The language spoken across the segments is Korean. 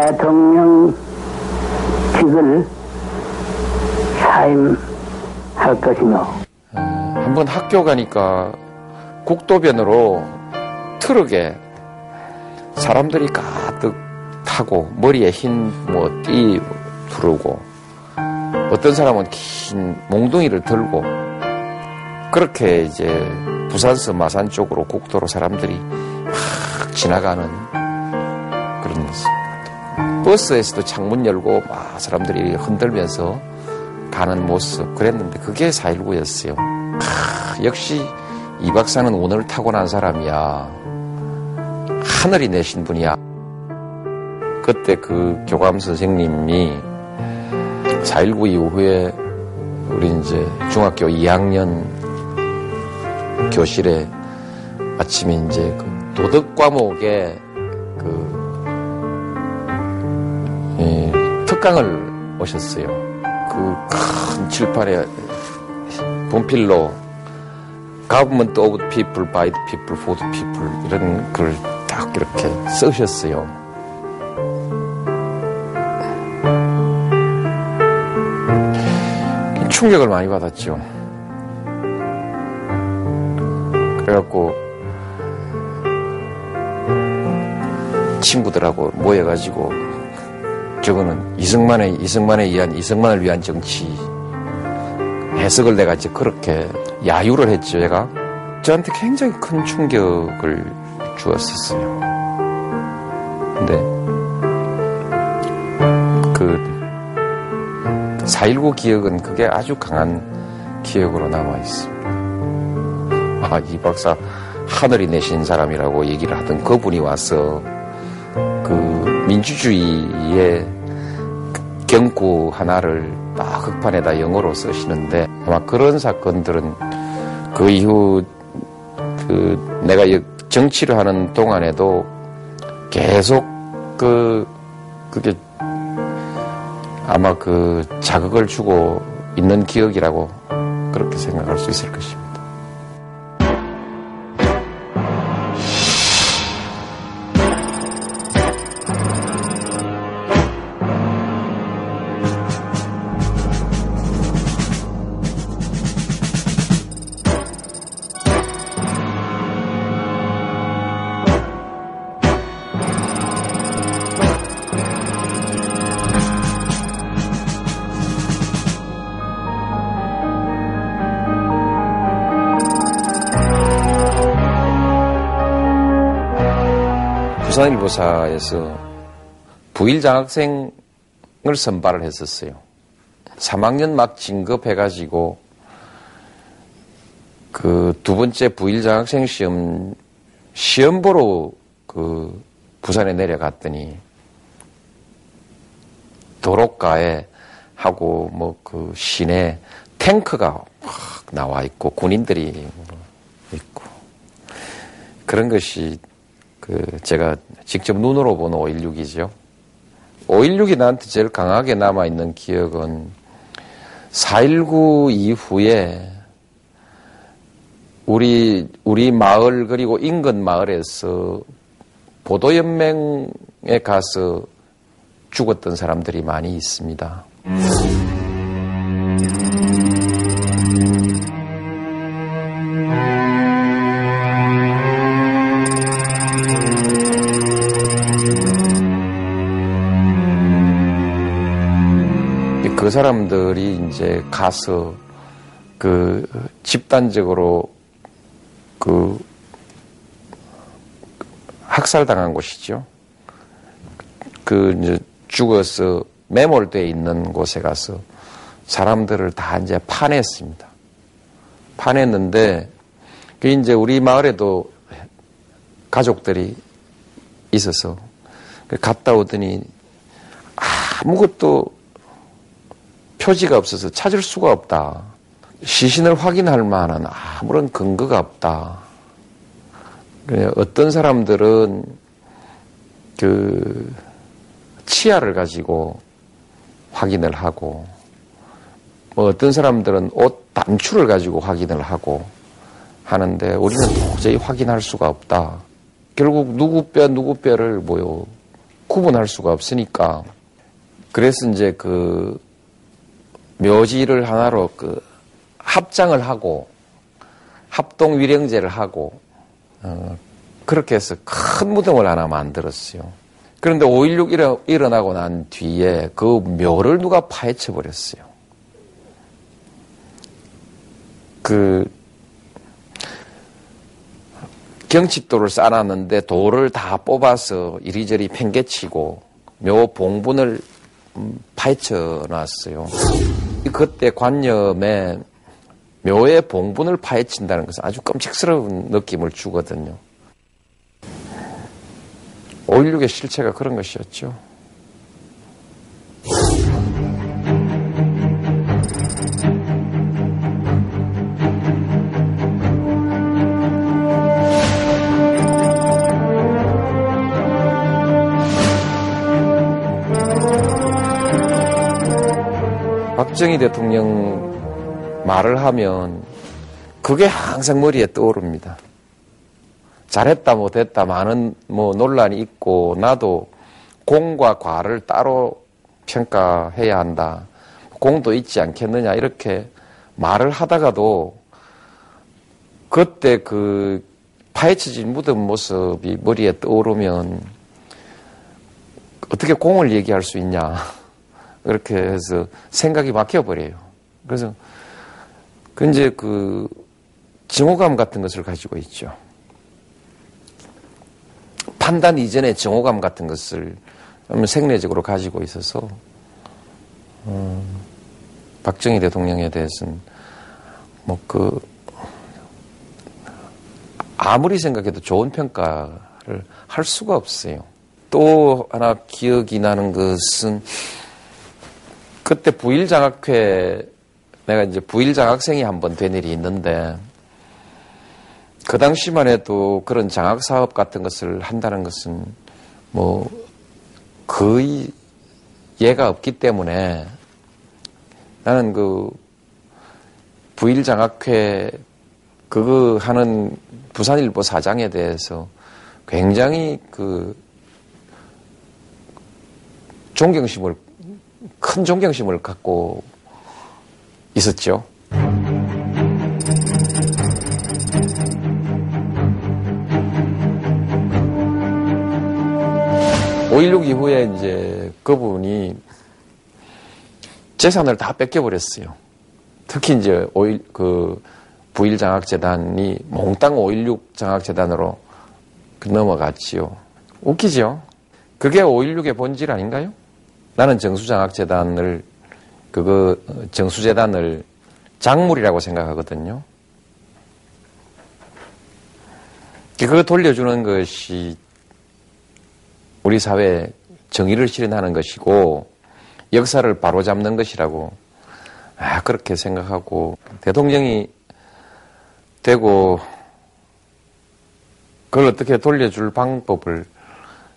대통령직을 사임할 것이며 한번 학교 가니까 국도변으로 트럭에 사람들이 가득 타고 머리에 흰 뭐띠 두르고 어떤 사람은 긴 몽둥이를 들고 그렇게 이제 부산서 마산 쪽으로 국도로 사람들이 막 지나가는 그런 모습. 버스에서도 창문 열고 막 사람들이 흔들면서 가는 모습 그랬는데 그게 4.19였어요. 역시 이 박사는 운을 타고난 사람이야. 하늘이 내신 분이야. 그때 그 교감 선생님이 4.19 이후에 우리 이제 중학교 2학년 교실에 아침에 이제 그 도덕 과목에 그 예, 특강을 오셨어요. 그 큰 칠판에 분필로 Government of People, by the People, for the People 이런 글을 딱 이렇게 쓰셨어요. 충격을 많이 받았죠. 그래갖고 친구들하고 모여가지고 저거는 이승만의 이승만에 의한 이승만을 위한 정치 해석을 내가 이제 그렇게 야유를 했죠. 제가 저한테 굉장히 큰 충격을 주었었어요. 근데 그 4.19 기억은 그게 아주 강한 기억으로 남아 있습니다. 아, 이 박사 하늘이 내신 사람이라고 얘기를 하던 그분이 와서 그 민주주의의 경구 하나를 딱 흑판에다 영어로 쓰시는데 아마 그런 사건들은 그 이후 그 내가 정치를 하는 동안에도 계속 그 그게 아마 그 자극을 주고 있는 기억이라고 그렇게 생각할 수 있을 것입니다. 부산일보사에서 부일 장학생을 선발을 했었어요. 3학년 막 진급해가지고 그 두 번째 부일 장학생 시험 시험 보러 그 부산에 내려갔더니 도로가에 하고 뭐 그 시내 탱크가 확 나와 있고 군인들이 있고 그런 것이 그 제가 직접 눈으로 본 5.16이죠. 5.16이 나한테 제일 강하게 남아있는 기억은 4.19 이후에 우리, 우리 마을 그리고 인근 마을에서 보도연맹에 가서 죽었던 사람들이 많이 있습니다. 그 사람들이 이제 가서 그 집단적으로 그 학살당한 곳이죠. 그 이제 죽어서 매몰돼 있는 곳에 가서 사람들을 다 이제 파냈습니다. 파냈는데 그 이제 우리 마을에도 가족들이 있어서 갔다 오더니 아무것도 표지가 없어서 찾을 수가 없다. 시신을 확인할 만한 아무런 근거가 없다. 어떤 사람들은 그 치아를 가지고 확인을 하고 뭐 어떤 사람들은 옷 단추를 가지고 확인을 하고 하는데 우리는 도저히 확인할 수가 없다. 결국 누구 뼈 누구 뼈를 모여 구분할 수가 없으니까 그래서 이제 그 묘지를 하나로 그 합장을 하고 합동 위령제를 하고 어, 그렇게 해서 큰 무덤을 하나 만들었어요. 그런데 5.16 일어, 일어나고 난 뒤에 그 묘를 누가 파헤쳐 버렸어요. 그 경칩도를 쌓아놨는데 돌을 다 뽑아서 이리저리 팽개치고 묘 봉분을 음, 파헤쳐 놨어요. 그때 관념에 묘의 봉분을 파헤친다는 것은 아주 끔찍스러운 느낌을 주거든요. 5.16의 실체가 그런 것이었죠. 박정희 대통령 말을 하면 그게 항상 머리에 떠오릅니다. 잘했다 못했다 많은 뭐 논란이 있고 나도 공과 과를 따로 평가해야 한다. 공도 있지 않겠느냐 이렇게 말을 하다가도 그때 그 파헤쳐진 무덤 모습이 머리에 떠오르면 어떻게 공을 얘기할 수 있냐. 그렇게 해서 생각이 막혀버려요. 그래서 그 이제 그 증오감 같은 것을 가지고 있죠. 판단 이전에 증오감 같은 것을 생내적으로 가지고 있어서 음, 박정희 대통령에 대해서는 뭐 그 아무리 생각해도 좋은 평가를 할 수가 없어요. 또 하나 기억이 나는 것은 그때 부일장학회 내가 이제 부일장학생이 한 번 된 일이 있는데 그 당시만 해도 그런 장학 사업 같은 것을 한다는 것은 뭐 거의 예가 없기 때문에 나는 그 부일장학회 그거 하는 부산일보 사장에 대해서 굉장히 그 존경심을 큰 존경심을 갖고 있었죠. 5.16 이후에 이제 그분이 재산을 다 뺏겨버렸어요. 특히 이제 5.1, 그 부일 장학재단이 몽땅 5.16 장학재단으로 넘어갔지요. 웃기죠? 그게 5.16의 본질 아닌가요? 나는 정수장학재단을, 그거, 정수재단을 작물이라고 생각하거든요. 그거 돌려주는 것이 우리 사회에 정의를 실현하는 것이고 역사를 바로잡는 것이라고 아, 그렇게 생각하고 대통령이 되고 그걸 어떻게 돌려줄 방법을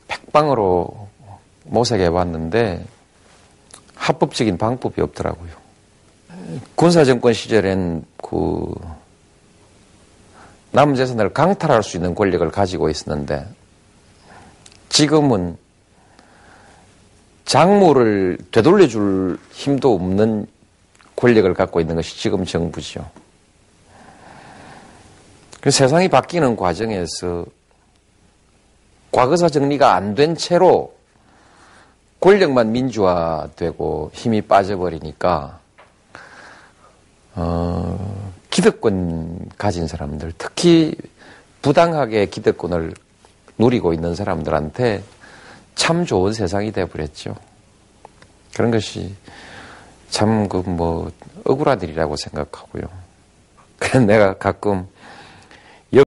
백방으로 모색해 봤는데 합법적인 방법이 없더라고요. 군사정권 시절엔 그 남은 재산을 강탈할 수 있는 권력을 가지고 있었는데 지금은 작물을 되돌려 줄 힘도 없는 권력을 갖고 있는 것이 지금 정부죠. 세상이 바뀌는 과정에서 과거사 정리가 안 된 채로 권력만 민주화되고 힘이 빠져버리니까 어, 기득권 가진 사람들, 특히 부당하게 기득권을 누리고 있는 사람들한테 참 좋은 세상이 되어버렸죠. 그런 것이 참 그 뭐 억울한 일이라고 생각하고요. 그래서 내가 가끔